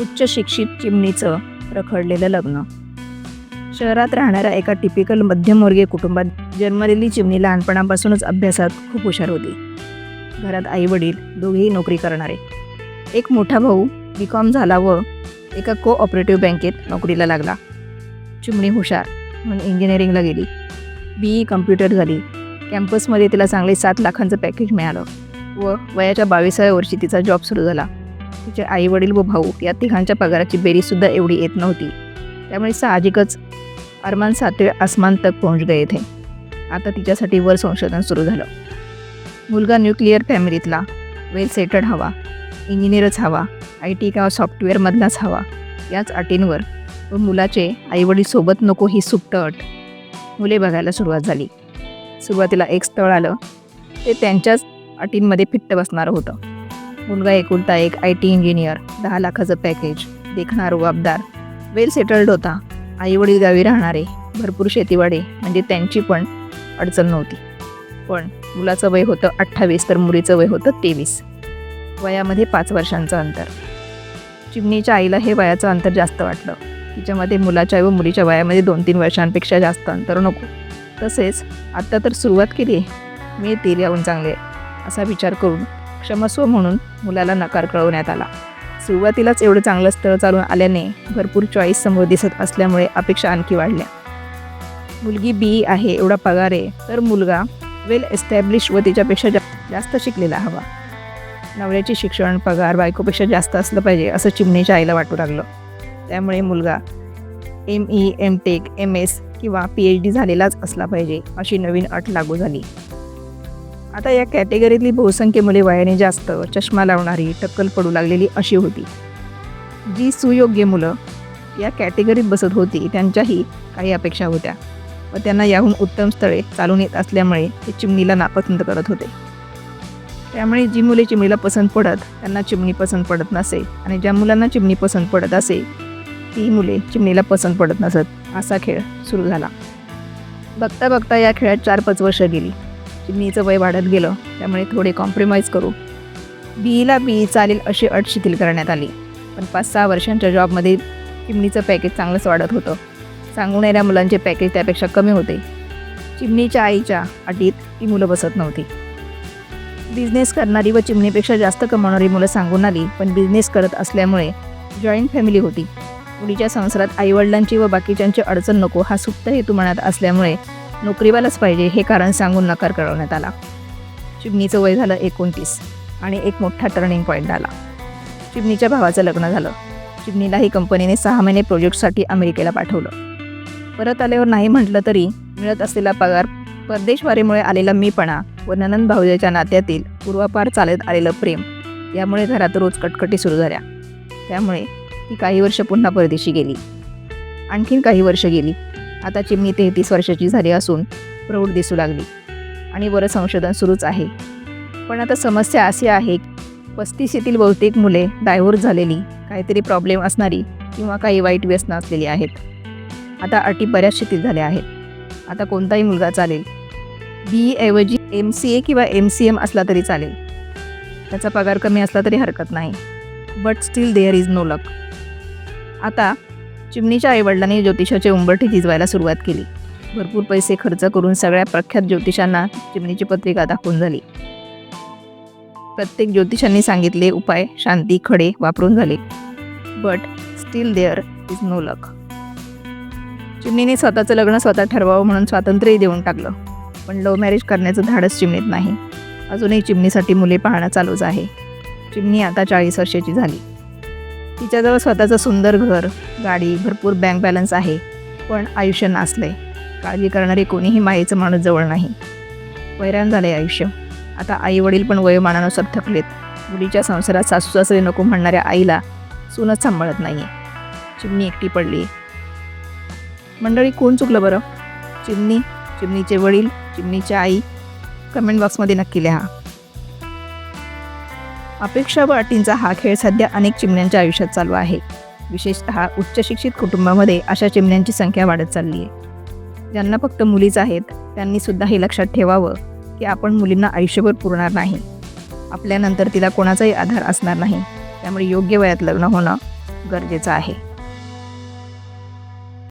उच्च शिक्षित चिमणीचं रखडलेलं लग्न. शहरात राहणाऱ्या एका टिपिकल मध्यमवर्गीय कुटुंबात जन्मलेली चिमणी लहानपणापासूनच अभ्यासात खूप हुशार होती. घरात आई वडील दोघेही नोकरी करणारे. एक मोठा भाऊ बी कॉम झाला व एका कोऑपरेटिव्ह बँकेत नोकरीला लागला. चिमणी हुशार म्हणून इंजिनिअरिंगला गेली. बी ई कम्प्युटर झाली. कॅम्पसमध्ये तिला चांगले सात लाखांचं पॅकेज मिळालं व वयाच्या बावीसाव्या वर्षी तिचा जॉब सुरू झाला. तिचे आई वडील व भाऊ या तिघांच्या पगाराची बेरीजसुद्धा एवढी येत नव्हती. त्यामुळे साहजिकच अरमान सातवे आसमान तक पोहोच गए थे आता तिच्यासाठी वर संशोधन सुरू झालं. मुलगा न्यूक्लिअर फॅमिलीतला वेल सेटड हवा इंजिनियरच हवा आय टी किंवा सॉफ्टवेअरमधलाच हवा याच अटींवर व मुलाचे आईवडील सोबत नको ही सुट्ट अट मुले बघायला सुरुवात झाली. सुरुवातीला एक स्थळ आलं. ते त्यांच्याच अटींमध्ये फिट्ट बसणारं होतं. मुलगा एकुलता एक आय टी इंजिनियर दहा लाखाचं पॅकेज देखणार रुबाबदार. वेल सेटल्ड होता. आईवडील गावी राहणारे भरपूर शेतीवाडे म्हणजे त्यांची पण अडचण नव्हती. पण मुलाचं वय होतं अठ्ठावीस तर मुलीचं वय होतं तेवीस. वयामध्ये पाच वर्षांचं अंतर. चिमणीच्या आईला हे वयाचं अंतर जास्त वाटलं. तिच्यामध्ये मुलाच्या व मुलीच्या वयामध्ये दोन तीन वर्षांपेक्षा जास्त अंतर नको. तसेच आत्ता तर सुरुवात केली आहे मी तेल याहून चांगले असा विचार करून क्षमस्व म्हणून मुलाला नकार कळवण्यात आला. सुरुवातीलाच एवढं चांगलं स्थळ चालून आल्याने भरपूर चॉईस समोर दिसत असल्यामुळे अपेक्षा आणखी वाढल्या. मुलगी बी आहे एवढा पगार आहे तर मुलगा वेल एस्टॅब्लिश व तिच्यापेक्षा जा जास्त शिकलेला हवा. नवऱ्याचे शिक्षण पगार बायकोपेक्षा जास्त असलं पाहिजे असं चिमणीच्या आईला वाटू लागलं. त्यामुळे मुलगा M E M tech M S किंवा पी एच डी झालेलाच असला पाहिजे अशी नवीन अट लागू झाली. आता या कॅटेगरीतली बहुसंख्य मुले वयाने जास्त चष्मा लावणारी टक्कल पडू लागलेली अशी होती. जी सुयोग्य मुलं या कॅटेगरीत बसत होती त्यांच्याही काही अपेक्षा होत्या व त्यांना याहून उत्तम स्थळे चालून येत असल्यामुळे ते चिमणीला नापसंत करत होते. त्यामुळे जी मुले चिमणीला पसंत पडत त्यांना चिमणी पसंत पडत नसे आणि ज्या मुलांना चिमणी पसंत पडत असे ती मुले चिमणीला पसंत पडत नसत असा खेळ सुरू झाला. बघता बघता या खेळात चार पाच वर्ष गेली. चिमणीचं वय वाढत गेलं त्यामुळे थोडे कॉम्प्रोमाइज करू. बीईला बी चालेल अशी अट शिथिल करण्यात आली. पण पाच सहा वर्षांच्या जॉबमध्ये चिमणीचं पॅकेज चांगलंच वाढत होतं. सांगून येणाऱ्या मुलांचे पॅकेज त्यापेक्षा कमी होते. चिमणीच्या आईच्या अटीत ती मुलं बसत नव्हती. बिझनेस करणारी व चिमणीपेक्षा जास्त कमावणारी मुलं सांगून आली पण बिझनेस करत असल्यामुळे जॉईंट फॅमिली होती. मुलीच्या संसारात आईवडिलांची व बाकीच्यांची अडचण नको हा सुप्त हेतू मनात असल्यामुळे नोकरीवालाच पाहिजे हे कारण सांगून नकार कळवण्यात आला. चिमणीचं वय झालं एकोणतीस आणि एक मोठा टर्निंग पॉईंट आला चिमणीच्या भावाचं लग्न झालं. चिमणीलाही कंपनीने सहा महिने प्रोजेक्टसाठी अमेरिकेला पाठवलं. परत आल्यावर नाही म्हटलं तरी मिळत असलेला पगार परदेशवारीमुळे आलेला मीपणा व ननंद भाऊजाच्या नात्यातील पूर्वापार चालत आलेलं प्रेम यामुळे घरात रोज कटकटी सुरू झाल्या. त्यामुळे ती काही वर्ष पुन्हा परदेशी गेली. आणखीन काही वर्ष गेली. आता चिमणी तेहतीस वर्षाची झाली असून प्रौढ दिसू लागली. आणि बरं संशोधन सुरूच आहे. पण आता समस्या अशी आहे पस्तीस येथील बहुतेक मुले डायव्हर्स झालेली काहीतरी प्रॉब्लेम असणारी किंवा काही वाईट व्यसनं असलेली आहेत. आता अटी बऱ्याच शिथिल झाल्या आहेत. आता कोणताही मुलगा चालेल. बी ऐवजी एम सी ए किंवा एम सी एम असला तरी चालेल. त्याचा पगार कमी असला तरी हरकत नाही. But still there is no luck आता चिमणीच्या आईवडिलांनी ज्योतिषाचे उंबरठी झिजवायला सुरुवात केली. भरपूर पैसे खर्च करून सगळ्या प्रख्यात ज्योतिषांना चिमणीची पत्रिका दाखवून झाली. प्रत्येक ज्योतिषांनी सांगितले उपाय शांती खडे वापरून झाले. But still there is no luck चिमणीने स्वतःचं लग्न स्वतः ठरवावं म्हणून स्वातंत्र्यही देऊन टाकलं. पण लव्ह मॅरेज करण्याचं धाडस चिमणीत नाही. अजूनही चिमणीसाठी मुले पाहणं चालूच आहे. चिमणी आता चाळीस वर्षाची झाली. तिच्याजवळ स्वतःचं सुंदर घर गाडी भरपूर बँक बॅलन्स आहे. पण आयुष्य नाचलंय काळजी करणारे कोणीही मायेचं माणूस जवळ नाही. वैराण झाले आयुष्य. आता आई वडील पण वयोमानानुसार थकलेत. मुलीच्या संसारात सासू सासरे नको म्हणणाऱ्या आईला सूनच सांभाळत नाही आहे चिमणी एकटी पडली. मंडळी कोण चुकलं बरं? चिमणी? चिमणीचे वडील? चिमणीची आई? कमेंट बॉक्समध्ये नक्की लिहा. अपेक्षा व अटींचा हा खेळ सध्या अनेक चिमण्यांच्या आयुष्यात चालू आहे. विशेषतः उच्च शिक्षित कुटुंबामध्ये अशा चिमण्यांची संख्या वाढत चालली आहे. ज्यांना फक्त मुलीच आहेत त्यांनी सुद्धा हे लक्षात ठेवावं की आपण मुलींना आयुष्यभर पुरणार नाही. आपल्यानंतर तिला कोणाचाही आधार असणार नाही. त्यामुळे योग्य वयात लग्न होणं गरजेचं आहे.